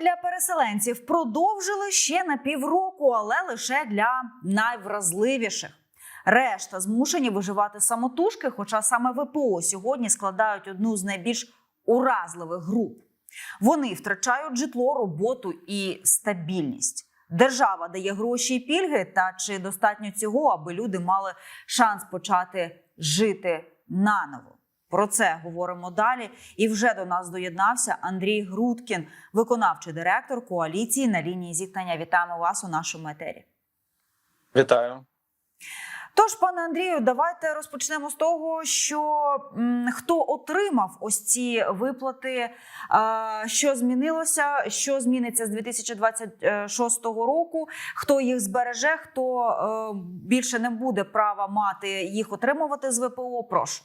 Для переселенців продовжили ще на півроку, але лише для найвразливіших. Решта змушені виживати самотужки, хоча саме ВПО сьогодні складають одну з найбільш уразливих груп. Вони втрачають житло, роботу і стабільність. Держава дає гроші і пільги, та чи достатньо цього, аби люди мали шанс почати жити наново? Про це говоримо далі. І вже до нас доєднався Андрій Грудкін, виконавчий директор коаліції на лінії зіткнення. Вітаємо вас у нашому етері. Вітаю. Тож, пане Андрію, давайте розпочнемо з того, що м, хто отримав ось ці виплати, а, що змінилося, що зміниться з 2026 року, хто їх збереже, хто е, більше не буде права мати їх отримувати з ВПО. Прошу.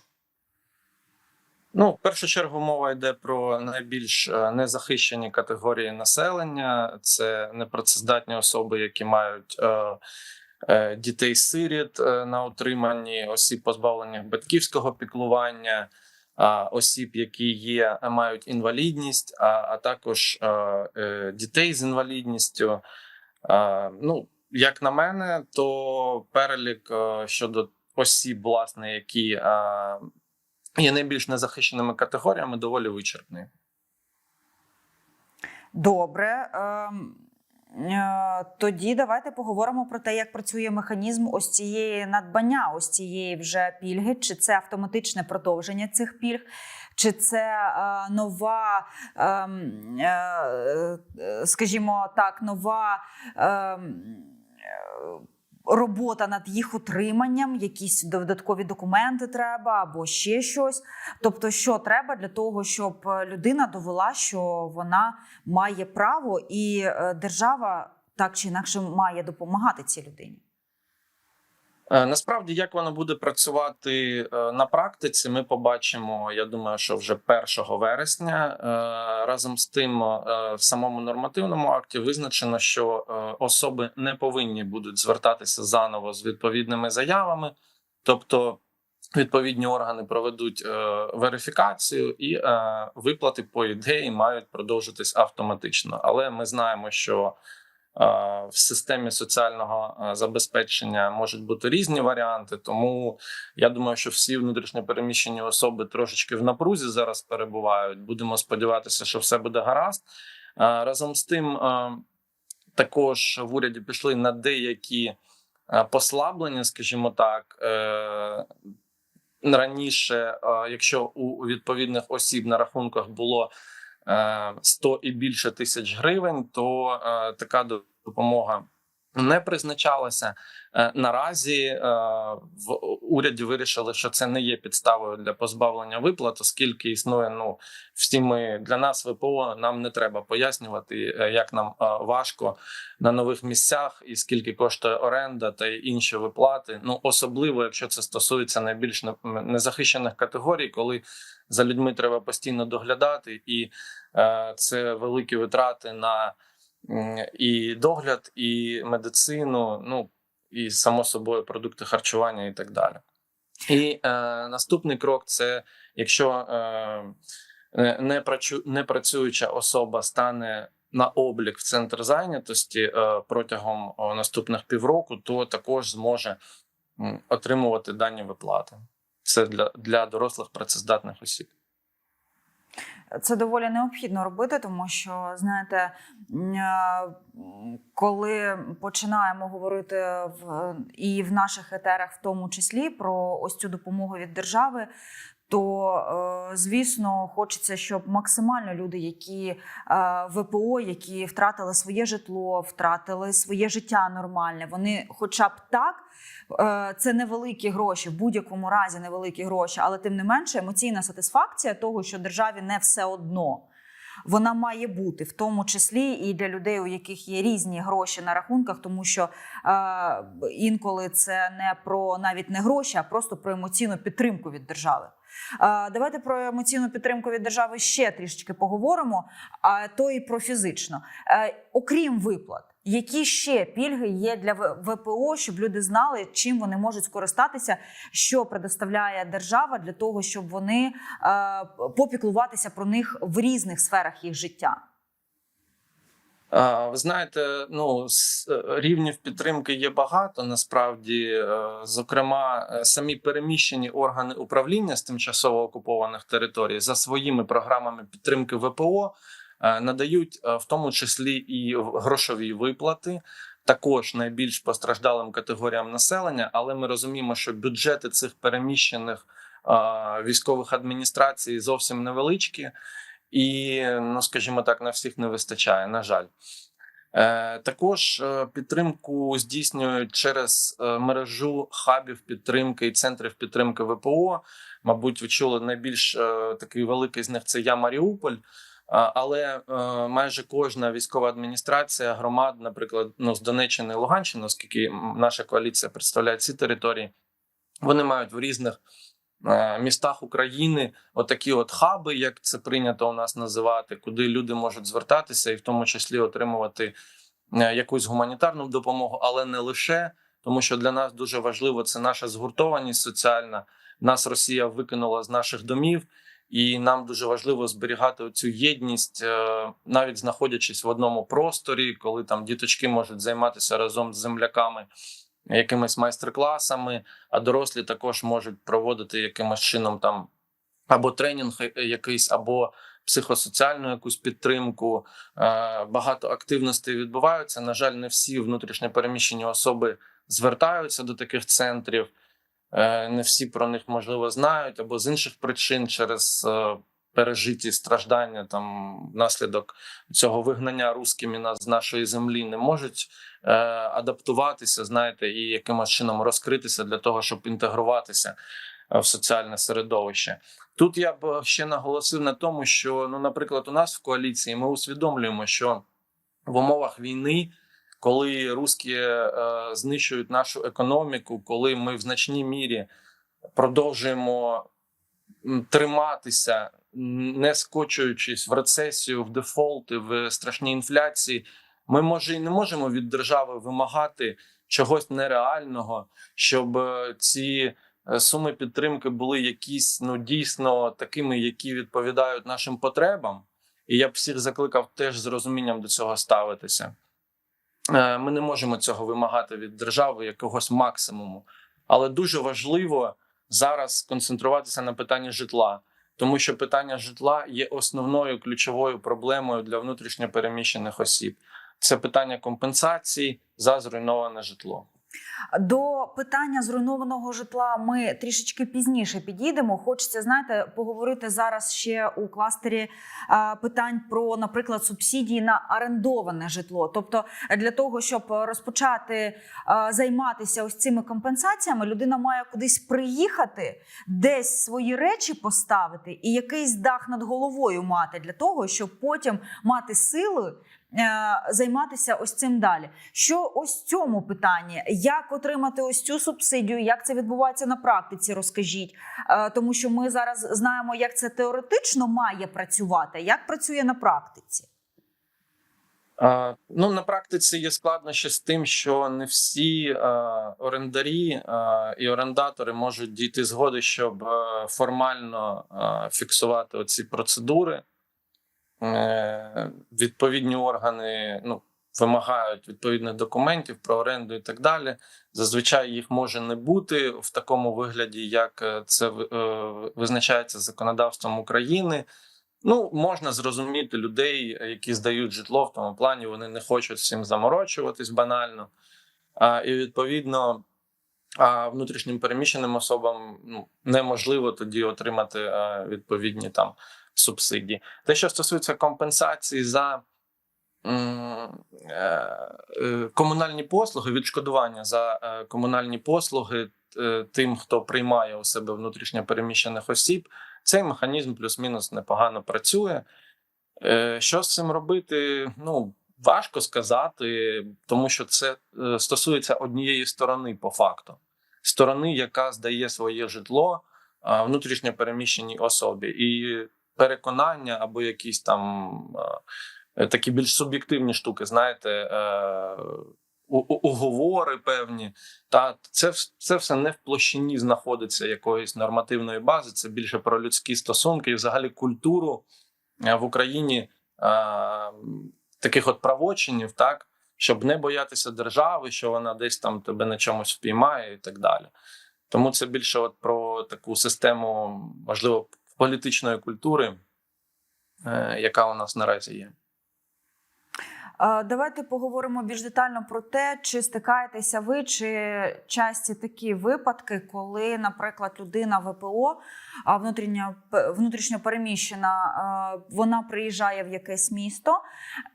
Ну, в першу чергу мова йде про найбільш е, незахищені категорії населення. Це непрацездатні особи, які мають е, е, дітей-сиріт е, на утриманні, осіб позбавлених батьківського піклування, а, осіб, які є, мають інвалідність, а, а також е, е, дітей з інвалідністю. Е, ну, як на мене, то перелік е, щодо осіб, власне, які е, є найбільш незахищеними категоріями, доволі вичерпний. Добре. Ем, е, Тоді давайте поговоримо про те, як працює механізм ось цієї надбання, ось цієї вже пільги, чи це автоматичне продовження цих пільг, чи це е, нова, ем, е, скажімо так, нова. Е, Робота над їх утриманням, якісь додаткові документи треба або ще щось. Тобто, що треба для того, щоб людина довела, що вона має право, і е, держава так чи інакше має допомагати цій людині. Е, Насправді, як воно буде працювати е, на практиці, ми побачимо. Я думаю, що вже 1 вересня. Е, Разом з тим, в самому нормативному акті визначено, що особи не повинні будуть звертатися заново з відповідними заявами, тобто відповідні органи проведуть верифікацію, і виплати по ідеї мають продовжитись автоматично. Але ми знаємо, що в системі соціального е, забезпечення можуть бути різні варіанти. Тому я думаю, що всі внутрішньопереміщені особи трошечки в напрузі зараз перебувають. Будемо сподіватися, що все буде гаразд. Е, Разом з тим, е, також в уряді пішли на деякі е, послаблення, скажімо так. е, Раніше, е, якщо у відповідних осіб на рахунках було е, 100 і більше тисяч гривень, то е, така допомога не призначалася. Е, Наразі е, в уряді вирішили, що це не є підставою для позбавлення виплат, оскільки існує. Ну всі ми для нас ВПО нам не треба пояснювати, е, як нам е, важко на нових місцях і скільки коштує оренда та інші виплати. Ну особливо, якщо це стосується найбільш незахищених категорій, коли за людьми треба постійно доглядати, і е, це великі витрати на і догляд, і медицину, ну і само собою продукти харчування і так далі. І е, наступний крок це якщо е, не- не, працю, не працююча особа стане на облік в центр зайнятості е, протягом наступних півроку, то також зможе отримувати дані виплати. Це для, для дорослих працездатних осіб. Це доволі необхідно робити, тому що знаєте, е, коли починаємо говорити в і в наших етерах, в тому числі про ось цю допомогу від держави. То, е, звісно, хочеться, щоб максимально люди, які е, ВПО, які втратили своє житло, втратили своє життя нормальне, вони, хоча б так, е, це невеликі гроші, в будь-якому разі невеликі гроші, але тим не менше емоційна сатисфакція того, що державі не все одно. Вона має бути в тому числі і для людей, у яких є різні гроші на рахунках, тому що е, інколи це не про навіть не гроші, а просто про емоційну підтримку від держави. Е, давайте про емоційну підтримку від держави ще трішечки поговоримо, а то і про фізично. Е, окрім виплат, які ще пільги є для ВПО, щоб люди знали, чим вони можуть скористатися, що предоставляє держава для того, щоб вони е, попіклуватися про них в різних сферах їх життя. А, Ви знаєте, ну е, рівнів підтримки є багато. Насправді, Е, зокрема, е, самі переміщені органи управління з тимчасово окупованих територій за своїми програмами підтримки ВПО е, надають е, в тому числі і грошові виплати. Також найбільш постраждалим категоріям населення, але ми розуміємо, що бюджети цих переміщених е, військових адміністрацій зовсім невеличкі, і, ну скажімо так, на всіх не вистачає, на жаль. Е, також е, підтримку здійснюють через е, мережу хабів підтримки і центрів підтримки ВПО. Мабуть, ви чули найбільш такий великий з них це Я Маріуполь. Але майже кожна військова адміністрація громад, наприклад, ну з Донеччини і Луганщини, оскільки наша коаліція представляє ці території, вони мають в різних містах України отакі от хаби, як це прийнято у нас називати, куди люди можуть звертатися і в тому числі отримувати е, якусь гуманітарну допомогу, але не лише тому, що для нас дуже важливо це наша згуртованість соціальна. Нас Росія викинула з наших домів, і нам дуже важливо зберігати цю єдність, е, навіть знаходячись в одному просторі, коли там діточки можуть займатися разом з земляками якимись майстер-класами, а дорослі також можуть проводити якимось чином там або тренінг е, якийсь, або психосоціальну якусь підтримку. Е, Багато активностей відбуваються. На жаль, не всі внутрішньо переміщені особи звертаються до таких центрів. Е, Не всі про них можливо знають, або з інших причин через пережиті страждання там внаслідок цього вигнання рускими нас з нашої землі не можуть адаптуватися, знаєте, і якимось чином розкритися для того, щоб інтегруватися е, в соціальне середовище. Тут я б ще наголосив на тому, що ну, наприклад, у нас в коаліції ми усвідомлюємо, що в умовах війни, коли русські е, знищують нашу економіку, коли ми в значній мірі продовжуємо триматися, не скочуючись в рецесію, в дефолти, в страшній інфляції, ми може і не можемо від держави вимагати чогось нереального, щоб е, ці е, суми підтримки були якісь ну дійсно такими, які відповідають нашим потребам. І я б всіх закликав теж з розумінням до цього ставитися. Е, Ми не можемо цього вимагати від держави якогось максимуму, але дуже важливо зараз концентруватися на питанні житла, тому що питання житла є основною ключовою проблемою для внутрішньо переміщених осіб. Це питання компенсації за зруйноване житло. До питання зруйнованого житла ми трішечки пізніше підійдемо. Хочеться знаєте, поговорити зараз ще у кластері а, питань про, наприклад, субсидії на орендоване житло. Тобто, для того, щоб розпочати а, займатися ось цими компенсаціями, людина має кудись приїхати, десь свої речі поставити і якийсь дах над головою мати для того, щоб потім мати сили. Е, Займатися ось цим далі. Що ось цьому питанні? Як отримати ось цю субсидію? Як це відбувається на практиці? Розкажіть, Е, тому що ми зараз знаємо, як це теоретично має працювати, як працює на практиці. Ну на практиці є складнощі з тим, що не всі е, орендарі і орендатори можуть дійти згоди, щоб формально фіксувати оці процедури. Е, відповідні органи ну, вимагають відповідних документів про оренду і так далі. Зазвичай їх може не бути в такому вигляді, як е, це е, визначається законодавством України. Ну, можна зрозуміти людей, які здають житло в тому плані, вони не хочуть цим заморочуватись банально. А, і відповідно, а внутрішнім переміщеним особам ну, неможливо тоді отримати а, відповідні там субсидії. Те, що стосується компенсації за е, е, комунальні послуги, відшкодування за е, комунальні послуги тим, хто приймає у себе внутрішньо переміщених осіб, цей механізм плюс-мінус непогано працює. Що з цим робити? Ну важко сказати, тому що це стосується однієї сторони, по факту, сторони, яка здає своє житло внутрішньо переміщеній особі, і переконання або якісь там е, такі більш суб'єктивні штуки, знаєте. е, Уговори певні, та це, це все не в площині знаходиться якоїсь нормативної бази. Це більше про людські стосунки і взагалі культуру е, в Україні. е, таких от правочинів, так щоб не боятися держави, що вона десь там тебе на чомусь впіймає і так далі. Тому це більше от про таку систему, можливо, політичної культури, е, яка у нас наразі є. Давайте поговоримо більш детально про те, чи стикаєтеся ви, чи часті такі випадки, коли, наприклад, людина ВПО, внутрішньо, внутрішньо переміщена, е, вона приїжджає в якесь місто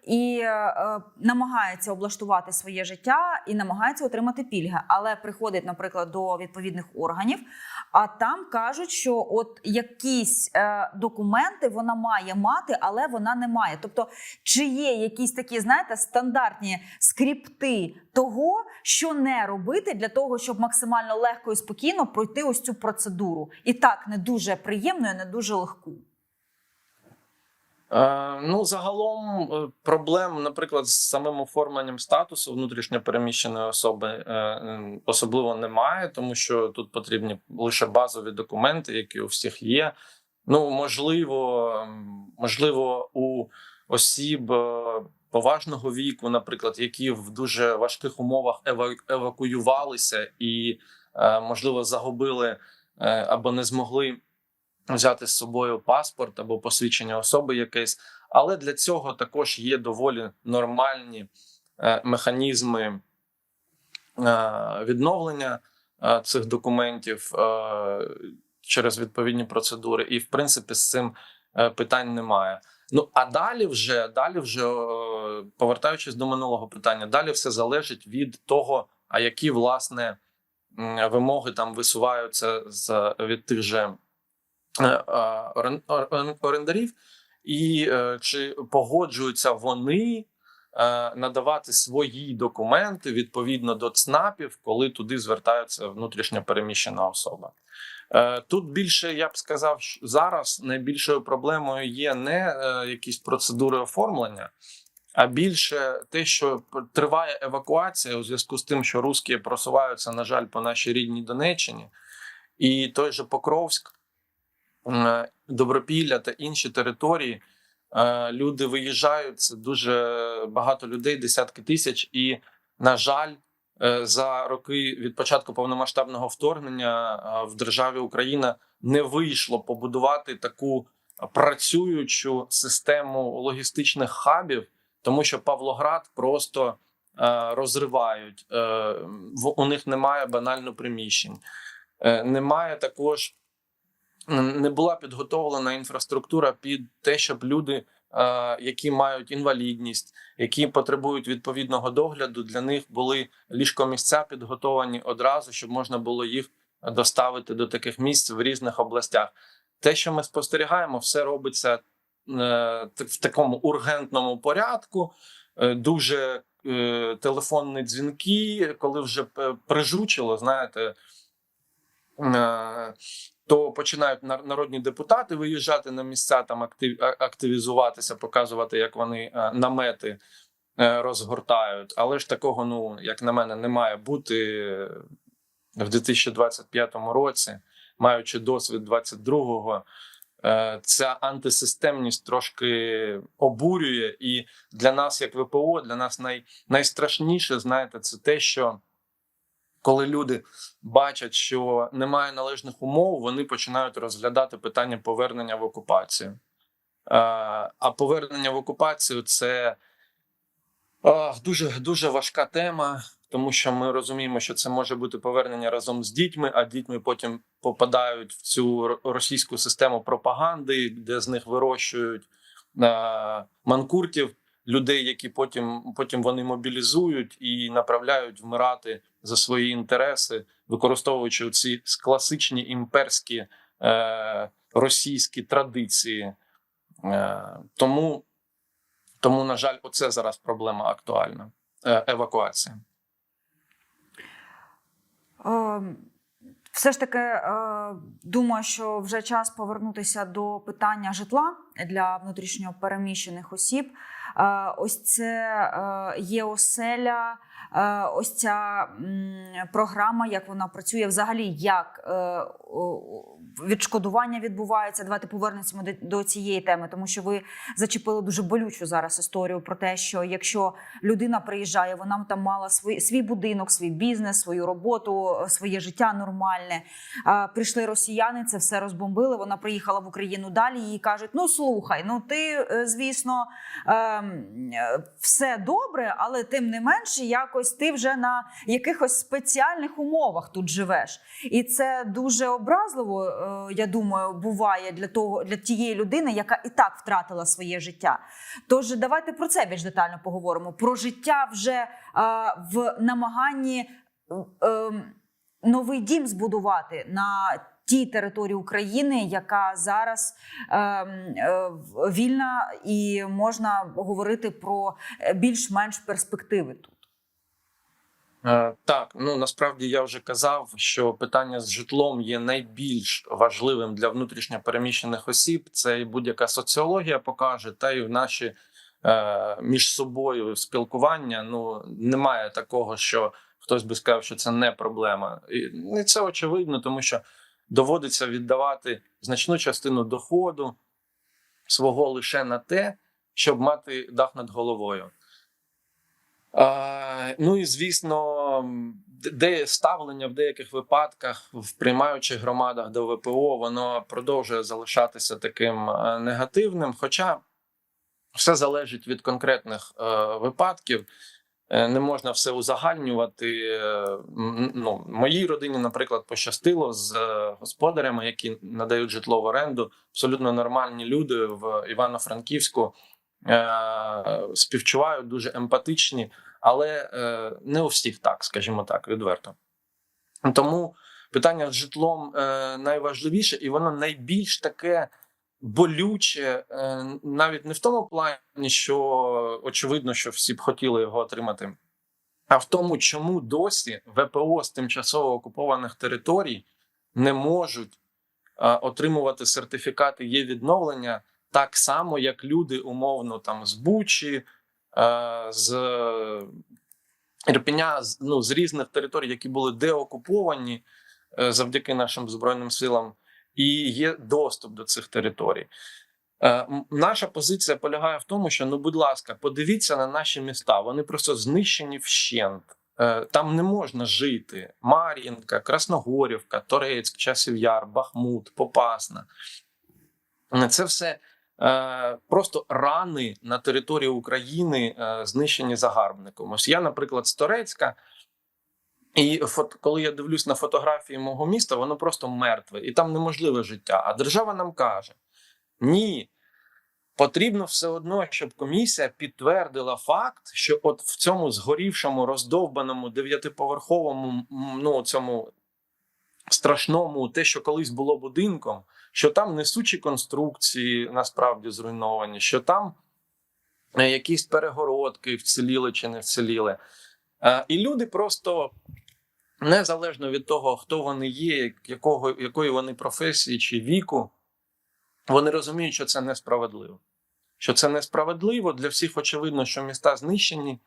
і е, намагається облаштувати своє життя і намагається отримати пільги, але приходить, наприклад, до відповідних органів, а там кажуть, що от якісь е, документи вона має мати, але вона не має. Тобто, чи є якісь такі, знаєте, стандартні скрипти того, що не робити для того, щоб максимально легко і спокійно пройти ось цю процедуру, і так не дуже приємну, і не дуже легку. Е, ну, загалом е, проблем, наприклад, з самим оформленням статусу внутрішньопереміщеної особи е, особливо немає, тому що тут потрібні лише базові документи, які у всіх є. Ну, можливо, можливо, у осіб е, поважного віку, наприклад, які в дуже важких умовах ева- евакуювалися і, е, можливо, загубили або не змогли взяти з собою паспорт або посвідчення особи якесь, але для цього також є доволі нормальні е, механізми е, відновлення е, цих документів е, через відповідні процедури, і в принципі з цим е, питань немає. Ну а далі вже далі, вже е, повертаючись до минулого питання, далі все залежить від того, а які власне вимоги там висуваються з від тих же е, орен- орен- орендарів, і е, чи погоджуються вони е, надавати свої документи відповідно до ЦНАПів, коли туди звертаються внутрішньо переміщена особа. Тут більше я б сказав, що зараз найбільшою проблемою є не якісь процедури оформлення, а більше те, що триває евакуація у зв'язку з тим, що русські просуваються, на жаль, по нашій рідній Донеччині, і той же Покровськ, е, Добропілля та інші території. е, Люди виїжджають, це дуже багато людей, десятки тисяч, і, на жаль, е, за роки від початку повномасштабного вторгнення в державі Україна не вийшло побудувати таку працюючу систему логістичних хабів, тому що Павлоград просто е, розривають. Е, у них немає банально приміщень, Е, немає також. Не була підготовлена інфраструктура під те, щоб люди, е, які мають інвалідність, які потребують відповідного догляду, для них були ліжкомісця підготовані одразу, щоб можна було їх доставити до таких місць в різних областях. Те, що ми спостерігаємо, все робиться в такому ургентному порядку. Е, Дуже е, телефонні дзвінки, коли вже прижучило, знаєте. е, То починають нар- народні депутати виїжджати на місця, там актив, активізуватися, показувати, як вони е, намети е, розгортають. Але ж такого, ну як на мене, не має бути е, в 2025 році, маючи досвід 22-го. Е, Ця антисистемність трошки обурює, і для нас, як ВПО, для нас най, найстрашніше, знаєте, це те, що коли люди бачать, що немає належних умов, вони починають розглядати питання повернення в окупацію. Е, А повернення в окупацію це дуже дуже важка тема, тому що ми розуміємо, що це може бути повернення разом з дітьми, а дітьми потім попадають в цю російську систему пропаганди, де з них вирощують е, манкуртів, людей, які потім, потім вони мобілізують і направляють вмирати за свої інтереси, використовуючи ці класичні імперські е, російські традиції. Е, тому, тому, на жаль, оце зараз проблема актуальна е, евакуація. Е, Все ж таки, е, думаю, що вже час повернутися до питання житла для внутрішньо переміщених осіб. Ось це е, є оселя. Е, Ось ця програма, як вона працює, взагалі як е, відшкодування відбувається. Давайте повернемося до, цієї теми, тому що ви зачепили дуже болючу зараз історію про те, що якщо людина приїжджає, вона там мала свій, свій будинок, свій бізнес, свою роботу, своє життя нормальне. Прийшли росіяни, це все розбомбили. Вона приїхала в Україну далі. Їй кажуть: ну слухай, ну ти, звісно, е, все добре, але тим не менше, якось ти вже на якихось спеціальних умовах тут живеш. І це дуже образливо, е, я думаю, буває для того для тієї людини, яка і так втратила своє життя. Тож давайте про це більш детально поговоримо. Про життя вже е, в намаганні е, е, новий дім збудувати на тій території України, яка зараз е, е, вільна, і можна говорити про е, більш-менш перспективи тут. Е, Так, ну насправді я вже казав, що питання з житлом є найбільш важливим для внутрішньопереміщених осіб. Це і будь-яка соціологія покаже, та й в наші між собою спілкування. Ну немає такого, що хтось би сказав, що це не проблема. І це очевидно, тому що доводиться віддавати значну частину доходу свого лише на те, щоб мати дах над головою. А, ну і звісно, де ставлення в деяких випадках в приймаючих громадах до ВПО воно продовжує залишатися таким е, негативним. Хоча все залежить від конкретних е, випадків. Е, Не можна все узагальнювати. Ну, моїй родині, наприклад, пощастило з е, господарями, які надають житло в оренду. Абсолютно нормальні люди в Івано-Франківську е, співчувають, дуже емпатичні, але не у всіх так, скажімо так, відверто. Тому питання з житлом найважливіше, і воно найбільш таке болюче, е, навіть не в тому плані, що очевидно, що всі б хотіли його отримати, а в тому, чому досі ВПО з тимчасово окупованих територій не можуть е, отримувати сертифікати є відновлення так само, як люди умовно там з Бучі, е, з Ірпеня, ну, з різних територій, які були деокуповані завдяки нашим збройним силам, і є доступ до цих територій. Е, Наша позиція полягає в тому, що ну, будь ласка, подивіться на наші міста. Вони просто знищені вщент. Е, Там не можна жити. Мар'їнка, Красногорівка, Торецьк, Часів Яр, Бахмут, Попасна. Е, Це все просто рани на території України, знищені загарбником. Ось я, наприклад, з Торецька. І фот, коли я дивлюсь на фотографії мого міста, воно просто мертве, і там неможливе життя. А держава нам каже: ні, потрібно все одно, щоб комісія підтвердила факт, що от в цьому згорівшому, роздовбаному дев'ятиповерховому, ну цьому страшному, те, що колись було будинком, що там несучі конструкції насправді зруйновані, що там е, якісь перегородки вціліли чи не вціліли. Е, І люди просто незалежно від того, хто вони є, якого, якої вони професії чи віку, вони розуміють, що це несправедливо. Що це несправедливо для всіх очевидно, що міста знищені,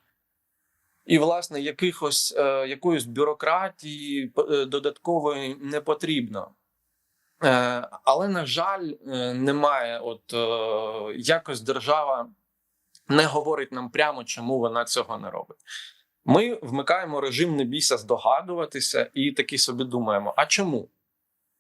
і, власне, якихось, е, якоїсь бюрократії е, додаткової не потрібно. Е, але, на жаль, е, немає. От е, якось держава не говорить нам прямо, чому вона цього не робить. Ми вмикаємо режим не бійся здогадуватися і таки собі думаємо: а чому?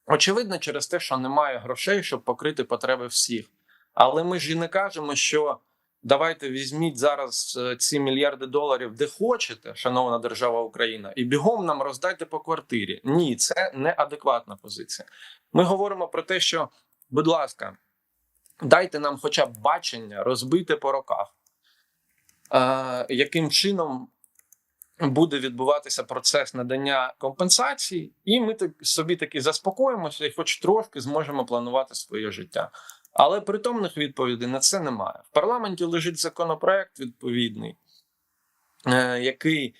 Очевидно, через те, що немає грошей, щоб покрити потреби всіх. Але ми ж і не кажемо, що давайте візьміть зараз е, ці мільярди доларів, де хочете, шановна держава Україна, і бігом нам роздайте по квартирі. Ні, це неадекватна позиція. Ми говоримо про те, що, будь ласка, дайте нам хоча б бачення, розбите по роках, е, яким чином буде відбуватися процес надання компенсацій, і ми так собі таки заспокоїмося і, хоч трошки, зможемо планувати своє життя. Але притомних відповідей на це немає. В парламенті лежить законопроект відповідний, е, який,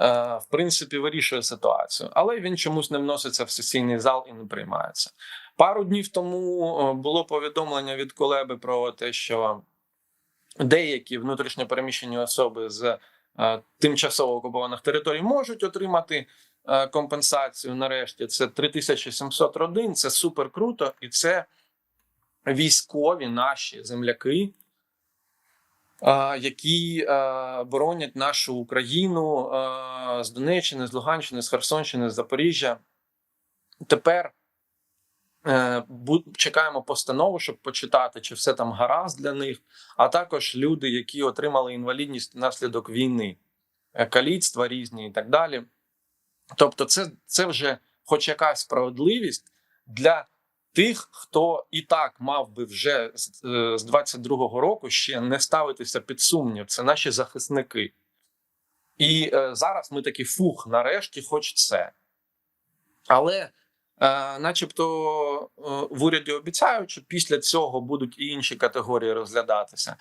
е, в принципі, вирішує ситуацію, але він чомусь не вноситься в сесійний зал і не приймається. Пару днів тому е, було повідомлення від Колеби про те, що деякі внутрішньо переміщені особи з тимчасово окупованих територій можуть отримати е, компенсацію. Нарешті це 3700 родин. Це супер круто, і це військові наші земляки, е, які е, боронять нашу Україну е, з Донеччини, з Луганщини, з Херсонщини, з Запоріжжя. Тепер е, чекаємо постанову, щоб почитати, чи все там гаразд для них, а також люди, які отримали інвалідність внаслідок війни, е, каліцтва різні і так далі. Тобто, це, це вже хоч якась справедливість для тих, хто і так мав би вже з, е, з 22-го року ще не ставитися під сумнів. Це наші захисники. І е, зараз ми такі фух, нарешті, хоч це. Але, е, начебто, е, в уряді обіцяють, що після цього будуть і інші категорії розглядатися.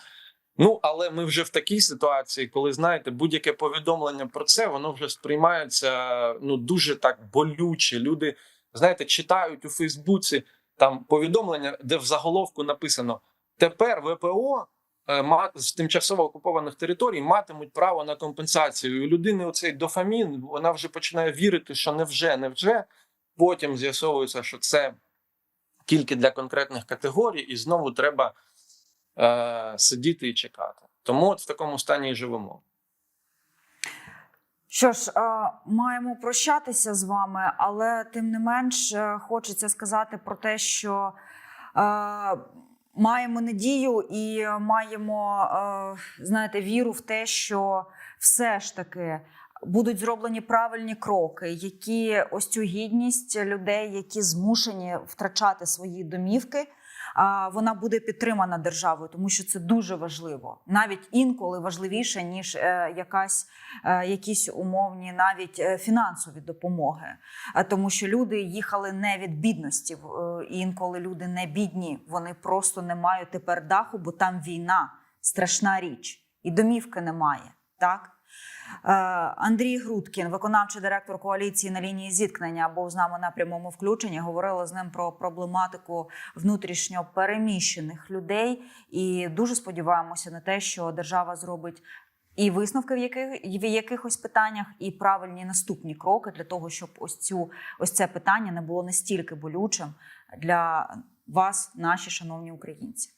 Ну, але ми вже в такій ситуації, коли знаєте, будь-яке повідомлення про це, воно вже сприймається ну дуже так болюче. Люди, знаєте, читають у Фейсбуці там повідомлення, де в заголовку написано: тепер ВПО е, з тимчасово окупованих територій матимуть право на компенсацію. І у людини оцей дофамін, вона вже починає вірити, що невже, невже. Потім з'ясовується, що це тільки для конкретних категорій, і знову треба е, сидіти і чекати. Тому от в такому стані і живемо. Що ж, маємо прощатися з вами, але тим не менш е, хочеться сказати про те, що е, маємо надію і маємо, е, знаєте, віру в те, що все ж таки будуть зроблені правильні кроки, які ось цю гідність людей, які змушені втрачати свої домівки. Вона буде підтримана державою, тому що це дуже важливо, навіть інколи важливіше ніж е, якась е, якісь умовні, навіть е, фінансові допомоги. Тому що люди їхали не від бідності. Інколи люди не бідні, вони просто не мають тепер даху, бо там війна, страшна річ, і домівки немає. Так. Е, Андрій Грудкін, виконавчий директор коаліції на лінії зіткнення, був з нами на прямому включенні. Говорили з ним про проблематику внутрішньо переміщених людей, і дуже сподіваємося на те, що держава зробить і висновки в яких в якихось питаннях, і правильні наступні кроки для того, щоб ось цю ось це питання не було настільки болючим для вас, наші шановні українці.